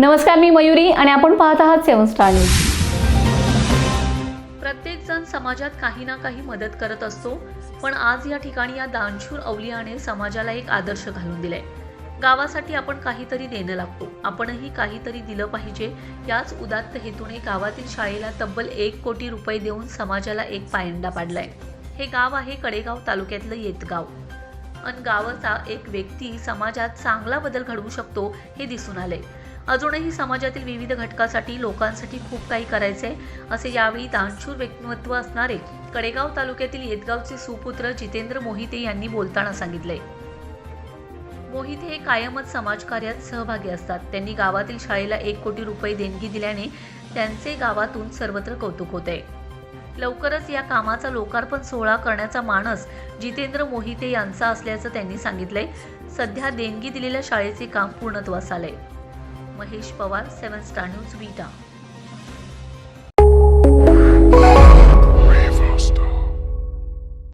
नमस्कार मी मयुरी आणि आपण पाहत आहात सेवन स्टार न्यूज. प्रत्येक जण समाजात काही ना काही मदत करत असतो पण आज या ठिकाणी या दानशूर अवलियाने समाजाला एक आदर्श घालून दिलाय. गावासाठी आपण काहीतरी देणं लागतो. आपणही काहीतरी दिलं पाहिजे. याच उदात्त हेतूने गावातील शाळेला तब्बल एक कोटी रुपये देऊन समाजाला एक पायंडा पाडलाय. हे गाव आहे कडेगाव तालुक्यातलं येतगाव. अन गावाचा एक व्यक्ती समाजात चांगला बदल घडवू शकतो हे दिसून आले अजूनही समाजातील विविध घटकासाठी लोकांसाठी खूप काही करायचे असे यावेळी दानशूर व्यक्तिमत्व असणारे कडेगाव तालुक्यातील येतगावचे सुपुत्र जितेंद्र मोहिते यांनी बोलताना सांगितले मोहिते हे कायमच समाजकार्यात सहभागी असतात. त्यांनी गावातील शाळेला एक कोटी रुपये देणगी दिल्याने त्यांचे गावातून सर्वत्र कौतुक होते लवकरच या कामाचा लोकार्पण सोहळा करण्याचा मानस जितेंद्र मोहिते यांचा असल्याचं त्यांनी सांगितलंय. सध्या देणगी दिलेल्या शाळेचे काम पूर्णत्वास आलंय. Mahesh Pawar seven star news Vita.